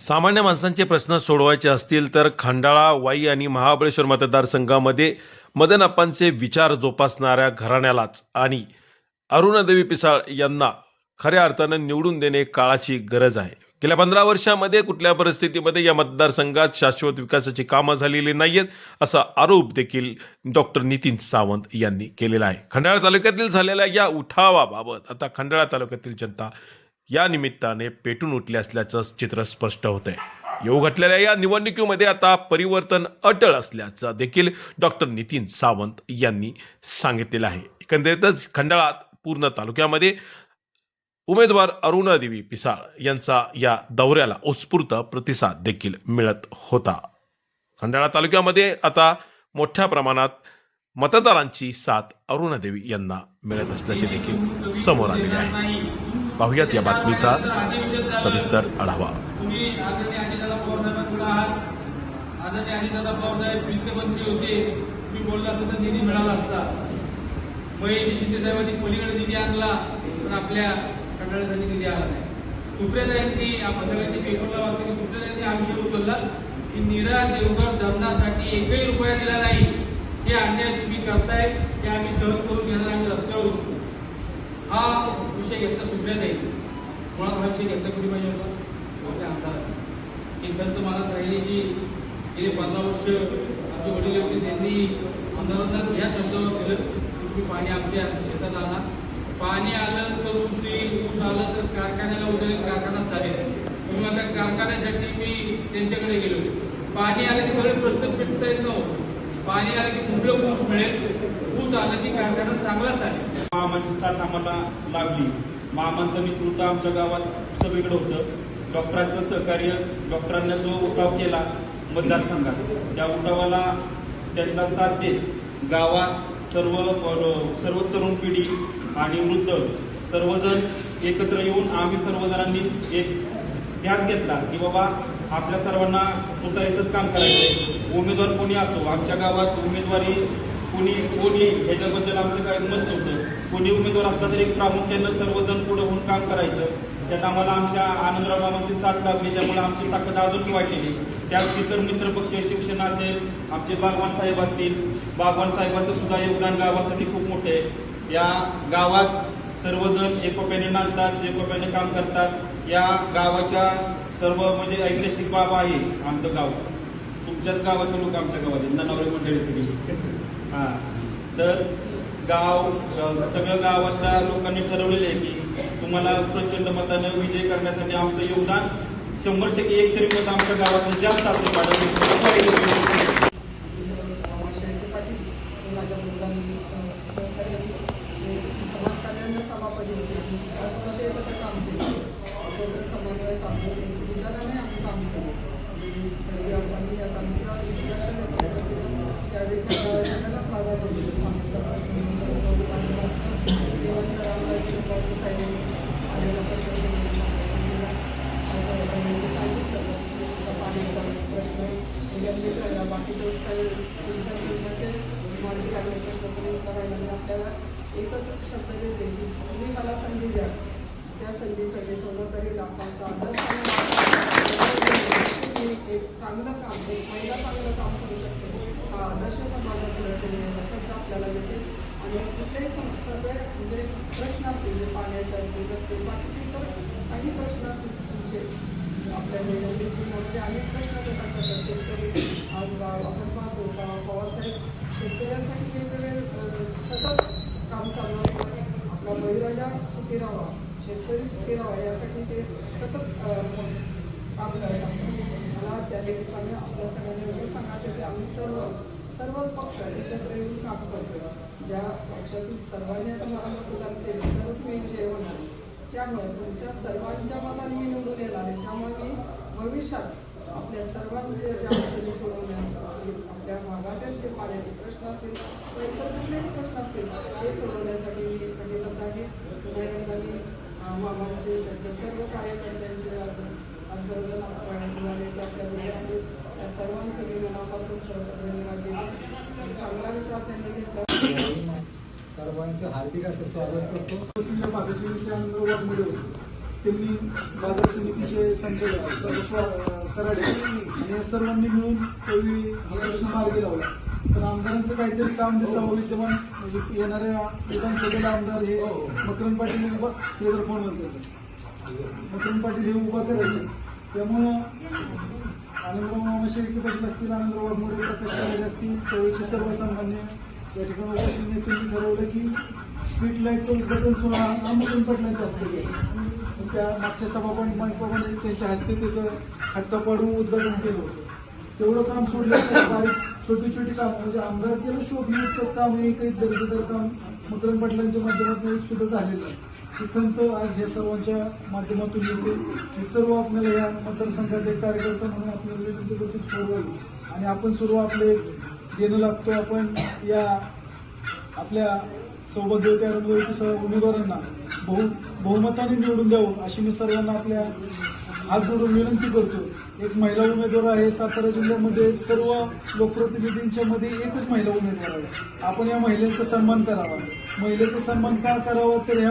सामान्य माणसांचे प्रश्न सोडवायचे असतील तर खंडाळा वाई आणि महाबळेश्वर मतदारसंघामध्ये मदनअप्पांचे विचार जोपासणाऱ्या घराण्यालाच. आणि अरुणादेवी पिसाळ यांना खऱ्या अर्थानं निवडून देणे काळाची गरज आहे. गेल्या पंधरा वर्षामध्ये कुठल्या परिस्थितीमध्ये या मतदारसंघात शाश्वत विकासाची कामं झालेली नाहीयेत असा आरोप देखील डॉक्टर नितीन सावंत यांनी केलेला आहे. खंडाळा तालुक्यातील झालेल्या या उठावाबाबत आता खंडाळा तालुक्यातील जनता या निमित्ताने पेटून उठले असल्याचं चित्र स्पष्ट होत आहे येऊ घटलेल्या या निवडणुकीमध्ये आता परिवर्तन अटळ असल्याचं देखील डॉक्टर नितीन सावंत यांनी सांगितलेलं आहे. एकंदरीतच खंडाळात पूर्ण तालुक्यामध्ये उमेदवार अरुणादेवी पिसाळ यांचा या दौऱ्याला उत्स्फूर्त प्रतिसाद देखील मिळत होता. खंडाळा तालुक्यामध्ये आता मोठ्या प्रमाणात मतदारांची साथ अरुणादेवी यांना मिळत असल्याचे देखील समोर आलेले आहे. पाहुयात या बातमीचा सविस्तर आढावा. आदरणीय अजितदादा होते. तुम्ही बोलला असता तर निधी मिळाला असता. महेश शिंदे साहेबांनी पलीकडे निधी आणला पण आपल्या खंडाळ्यासाठी निधी आला नाही. सुप्रियाताईंनी आपण सगळ्यांनी पेपरला वाचलं की सुप्रियाताईंनी हा विषय उचलला की नीरा धरणासाठी एकही रुपया दिला नाही. हे अन्याय तुम्ही करताय ते आम्ही सहन करून घेणार आम्ही रस्त्यावर हा विषय घेतला सुप्रियाताई मुळात हा विषय घेतला कुठे पाहिजे होता? मोठ्या आमदारांनी ही खंत मला राहिली की गेले पंधरा वर्ष आमचे वडील होते त्यांनी आमदारांनाच या शब्दावर दिलं की तुम्ही पाणी आमच्या शेतात आणा. पाणी आलं तर ऊस ऊस आलं तर कारखान्याला उद्या कारखाना चालेल. म्हणून आता कारखान्यासाठी मी त्यांच्याकडे गेलो. पाणी आलं की सगळे प्रश्न फिटता येत नव्हतं. पाणी आलं की कुठलं ऊस मिळेल? ऊस आला की कारखाना चांगला चालेल. मामांची साथ आम्हाला लागली. मामांचं मित्रता आमच्या गावात सगळीकडे होतं. डॉक्टरांचं सहकार्य डॉक्टरांना जो उठाव केला मतदारसंघात त्या उठावाला त्यांना साथ देत गावात सर्व सर्व तरुण पिढी आणि वृद्ध सर्वजण एकत्र येऊन आम्ही सर्वजणांनी एक ध्यास घेतला की बाबा आपल्या सर्वांना तुतारीचंच काम करायचं उमेदवार कोणी असो आमच्या गावात उमेदवारी कोणी कोणी ह्याच्याबद्दल आमचं काही मत नव्हतं. कोणी उमेदवार असला तरी प्रामुख्यानं सर्वजण पुढे होऊन काम करायचं. त्यात आम्हाला आमच्या आनंदराव मामांची साथ लाभली ज्यामुळे आमची ताकद अजून वाढलेली. त्यात इतर मित्रपक्ष शिक्षण असेल आमचे बागवान साहेब असतील. बागवान साहेबांचं सुद्धा योगदान गावासाठी खूप मोठे आहे. या गावात सर्वजण एकोप्याने नांदतात एकोप्याने काम करतात. या गावाच्या सर्व म्हणजे ऐतिहासिक बाब आहे आमचं गाव. तुमच्याच गावाचे लोक आमच्या गावात आहेत. मंडळी सगळी. हा. तर गाव सगळं गावातल्या लोकांनी ठरवलेलं आहे की तुम्हाला प्रचंड मतानं विजय करण्यासाठी आमचं योगदान शंभर टक्के एक तरी मत आमच्या गावातलं जास्त असलं पाहिजे शेळके पाटील हे माझ्या मुलांनी सहकार्य केले. समाज कल्याण सभापती होते पाच वर्ष एकत्र काम केलं एकत्र समन्वय साधून एक विचाराने आम्ही काम केलं सर्व आपण या कामाला विश्लेषण एकत्र केलं त्यावेळी त्याला फायदा दिली आम्ही सर्व जेवण करायला साहेब आलेला सांगितलं पाण्याचा प्रश्न गंभीर राहिला बाकीचे काही तुमच्या जीवनाचे मार्गी लागले प्रश्न करून करायला मी आपल्याला एकच शब्द देते की तुम्ही मला संधी द्या त्या संधीसाठी सोबत तरी लाखांचा आदर्श मी एक चांगलं काम एक महिला चांगलं काम करू शकते हा आदर्श समाजापुढे शब्द आपल्याला देते आणि कुठलेही सम- सगळे म्हणजे प्रश्न असतील जे पाण्याचे असतील रस्ते बाकीचे तर काही प्रश्न असतील तुमचे आपल्या दैनंदिन जीवनामध्ये अनेक प्रश्न येतात असतात. शेतकरी आज आपण पाहतो का पवारसाहेब शेतकऱ्यांसाठी वेगवेगळे सतत काम चालू असतं आपला बळीराजा सुखी राहावा शेतकरी सुखी राहावा यासाठी ते सतत काम करत असतात मला त्या निमित्ताने आपल्या सगळ्यांना एवढं सांगायचं की आम्ही सर्व सर्वच पक्ष एकत्र येऊन काम करतो ज्या पक्षातील सर्वांनी आता मला मतदान केलं तरच मी जेवण त्यामुळे तुमच्या सर्वांच्या मताने मी निवडून येणार आहे. त्यामुळे मी भविष्यात आपल्या सर्वांचे ज्या अडचणी सोडवण्यात आपल्या भागातील जे पाण्याचे प्रश्न असतील किंवा इतर कुठलेही प्रश्न असतील ते सोडवण्यासाठी मी कटिबद्ध आहे पुन्हा एकदा मी मामांचे त्यांच्या सर्व कार्यकर्त्यांचे सर्वजण आपण आपल्या त्या सर्वांचं मी मनापासून चांगला विचार त्यांनी घेतला. सर्वांचं हार्दिक असं स्वागत करतो. तहसीलच्या भागाची अंतर्गतमध्ये त्यांनी बाजार समितीचे संचालक कराडे आणि या सर्वांनी मिळून त्यावेळी हा प्रश्न मार्गी लावला. तर आमदारांचं काहीतरी काम दिसावं विद्यमान म्हणजे येणाऱ्या विधानसभेला आमदार हे मकरंद पाटील श्रीधर फोन म्हणतात. मकरंद पाटील हे उभा करायचे. त्यामुळं आनंदराव मामा शेळके पाटील असतील आनंदराव वाघमोडे प्रकाश असतील त्यावेळेचे सर्वसामान्य या ठिकाणी उपस्थित नेत्यांनी म्हणजे ठरवलं की स्ट्रीट लाईटचं उद्घाटन सुद्धा हा मकरंद पाटलांच्या हस्ते त्या मागच्या सभापण मायकोमध्ये त्यांच्या हस्ते त्याचं हट्टा पाडून उद्घाटन केलं होतं. तेवढं काम सोडलं छोटी छोटी काम म्हणजे आमदार केलं शोभनीचं काम हे काही दर्जेदार काम मकरंद पाटलांच्या माध्यमातून एक सुद्धा झालेलं आहे खंत आज या सर्वांच्या माध्यमातून येते हे सर्व आपल्याला या मतदारसंघाचे एक कार्यकर्ता म्हणून आपल्याला विनंती करतो आणि आपण सर्व आपले देणं लागतो आपण या आपल्या सौभाग्यवती आरोग्यवती उमेदवारांना बहु बहुमताने निवडून द्यावं अशी मी सर्वांना आपल्या हात जोडून विनंती करतो. एक महिला उमेदवार आहे सातारा जिल्ह्यामध्ये सर्व लोकप्रतिनिधींच्या मध्ये एकच महिला उमेदवार आहे. आपण या महिलेचा सन्मान करावा. महिलेचा सन्मान का करावा तर ह्या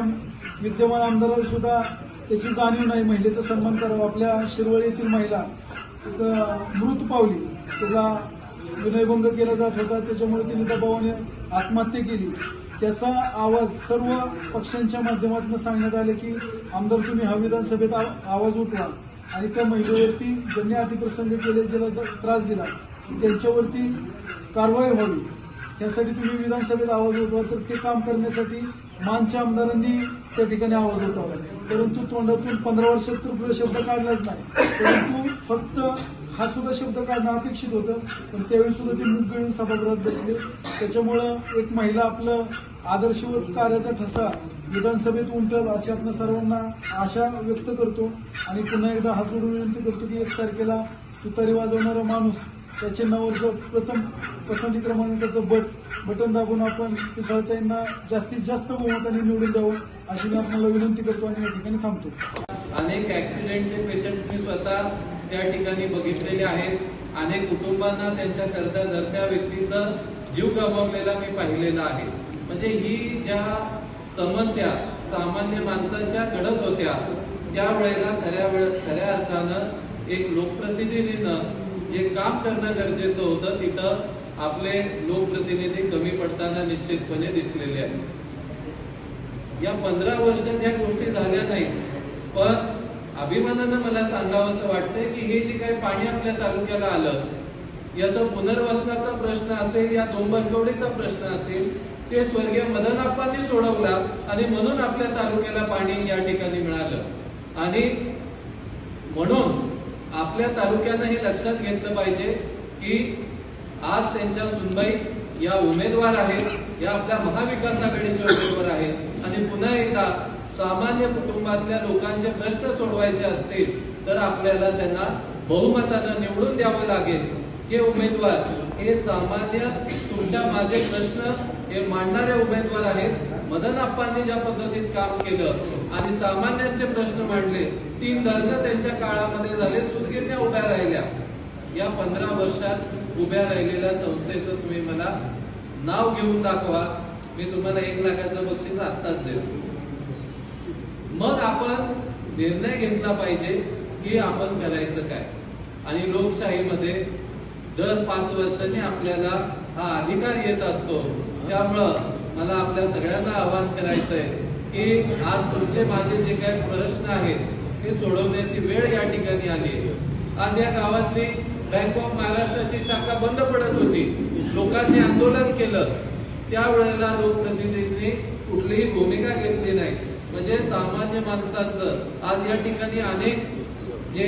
विद्यमान आमदाराला सुद्धा त्याची जाणीव नाही. महिलेचा सन्मान करावा. आपल्या शिरवळीतील येथील महिला मृत पावली त्याला विनयभंग केला जात होता त्याच्यामुळे तिने दबावाने आत्महत्या केली. त्याचा आवाज सर्व पक्षांच्या माध्यमातून सांगण्यात आले की आमदार तुम्ही हा विधानसभेत आवाज उठवा. आणि त्या महिलेवरती ज्यांनी अतिप्रसंग केले ज्याला त्रास दिला. त्यांच्यावरती कारवाई व्हावी. यासाठी तुम्ही विधानसभेत आवाज उठवा. तर ते काम करण्यासाठी मानच्या आमदारांनी त्या ठिकाणी आवाज उठवला. परंतु तोंडातून पंधरा वर्षात तर शब्द काढलाच नाही. परंतु फक्त हा सुद्धा शब्द काढणं अपेक्षित होतं. पण त्यावेळी सुद्धा ते मुख सभागृहात बसले. त्याच्यामुळं एक महिला आपलं आदर्शवत कार्याचा ठसा विधानसभेत उमटल अशी आपण सर्वांना आशा व्यक्त करतो. आणि पुन्हा एकदा हा जोडून विनंती करतो की एक तारखेला तुतारी वाजवणारा माणूस त्याचे नावाचं प्रथम पसंती क्रमांकाचं बट बटन दाबून आपण पिसाळताईंना जास्तीत जास्त बहुमताने निवडून द्यावं अशी मी आपल्याला विनंती करतो आणि या ठिकाणी थांबतो. अनेक ऍक्सिडेंटचे पेशंट मी स्वतः त्या ठिकाणी बघितलेले आहेत. अनेक कुटुंबांना त्यांच्या करता धरत्या व्यक्तीचा जीव गमावलेला मी पाहिलेला आहे. म्हणजे ही ज्या समस्या सामान्य माणसाच्या घडत होत्या त्यावेळेला खऱ्या वेळ खऱ्या अर्थानं एक लोकप्रतिनिधीनं जे काम करणं गरजेचं होतं तिथं आपले लोकप्रतिनिधी कमी पडताना निश्चितपणे दिसलेले आहेत. या पंधरा वर्षात या गोष्टी झाल्या नाहीत पण अभिमानानं मला सांगावं असं वाटतंय की हे जे काही पाणी आपल्या तालुक्याला आलं याचा पुनर्वसनाचा प्रश्न असेल या दोंबरकवडीचा प्रश्न असेल ते स्वर्गीय मदनाप्पांनी सोडवला आणि म्हणून आपल्या तालुक्याला पाणी या ठिकाणी मिळालं. आणि म्हणून आपल्या तालुक्यानं हे लक्षात घेतलं पाहिजे की आज त्यांच्या सुनबाई या उमेदवार आहेत या आपल्या महाविकास आघाडीचे उमेदवार आहेत आणि पुन्हा एकदा सामान्य कुटुंबातल्या लोकांचे प्रश्न सोडवायचे असतील तर आपल्याला त्यांना बहुमतानं निवडून द्यावं लागेल. हे उमेदवार हे सामान्य तुमच्या माझे प्रश्न हे मांडणारे उमेदवार आहेत. मदन आप्पांनी ज्या पद्धतीत काम केलं आणि सामान्यांचे प्रश्न मांडले तीन धरणं त्यांच्या काळामध्ये झाले सुदगिरण्या उभ्या राहिल्या. या पंधरा वर्षात उभ्या राहिलेल्या संस्थेचं तुम्ही मला नाव घेऊन दाखवा. मी तुम्हाला एक लाखाचं बक्षीस आत्ताच देतो. मग आपण निर्णय घेतला पाहिजे की आपण करायचं काय. आणि लोकशाहीमध्ये दर पाच वर्षांनी आपल्याला हा अधिकार येत असतो. त्यामुळं मला आपल्या सगळ्यांना आवाहन करायचंय की आज तुमचे माझे जे काही प्रश्न आहेत ते सोडवण्याची वेळ या ठिकाणी आली आज या गावातली बँक ऑफ महाराष्ट्राची शाखा बंद पडत होती. लोकांनी आंदोलन केलं. त्यावेळेला लोकप्रतिनिधींनी कुठलीही भूमिका घेतली नाही. म्हणजे सामान्य माणसांचं. आज या ठिकाणी अनेक जे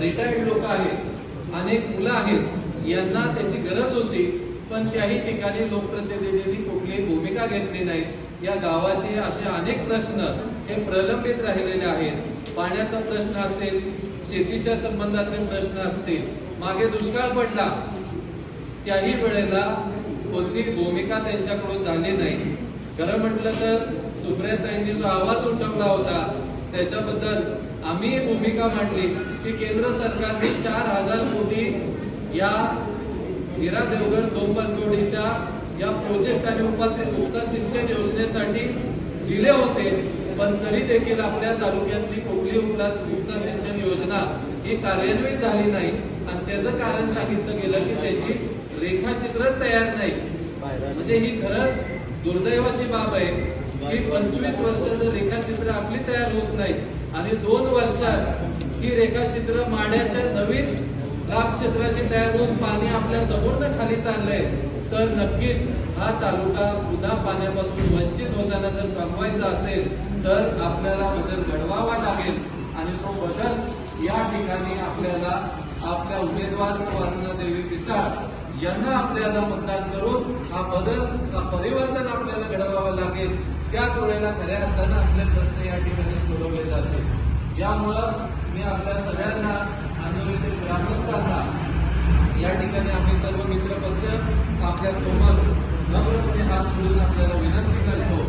रिटायर्ड लोक आहेत अनेक मुलं आहेत यांना त्याची गरज होती पण त्याही ठिकाणी लोकप्रतिनिधींनी कुठलीही भूमिका घेतली नाही. या गावाचे असे अनेक प्रश्न हे प्रलंबित राहिलेले आहेत. पाण्याचा प्रश्न असेल शेतीच्या संबंधातले प्रश्न असतील मागे दुष्काळ पडला त्याही वेळेला कोणती भूमिका त्यांच्याकडून झाली नाही. खरं म्हटलं तर सुप्रियाताईंनी जो आवाज उठवला होता त्याच्याबद्दल आम्ही भूमिका मांडली की केंद्र सरकारने चार हजार कोटी या हिरा देवगड दोंबलकोडीच्या या प्रोजेक्ट आणि उपसा सिंचन योजनेसाठी दिले होते पण तरी देखील आपल्या तालुक्यातली कुठली उपला उपसा सिंचन योजना ही कार्यान्वित झाली नाही. आणि त्याचं कारण सांगितलं गेलं की त्याची रेखाचित्रच तयार नाही. म्हणजे ही खरंच दुर्दैवाची बाब आहे. ही पंचवीस वर्षाचं रेखाचित्र आपली तयार होत नाही. आणि दोन वर्षात ही रेखाचित्र माड्याच्या नवीन लाभ क्षेत्राची तयार होऊन पाणी आपल्यासमोर खाली चाललंय. तर नक्कीच हा तालुका पुन्हा पाण्यापासून वंचित होताना जर थांबवायचा असेल तर आपल्याला बदल घडवावा लागेल. आणि तो बदल या ठिकाणी आपल्याला आपल्या उमेदवार सुवर्णा देवी पिसाळ यांना आपल्याला मतदान करून हा बदल हा परिवर्तन आपल्याला घडवावं लागेल त्याच वेळेला खऱ्या अर्थानं आपले प्रश्न या ठिकाणी सोडवले जातील. यामुळं मी आपल्या सगळ्यांना आंदोलनातील ग्रामस्थांना या ठिकाणी आम्ही सर्व मित्र आपल्यासोबत आपल्या नम्रपणे हात जोडून आपल्याला विनंती करतो.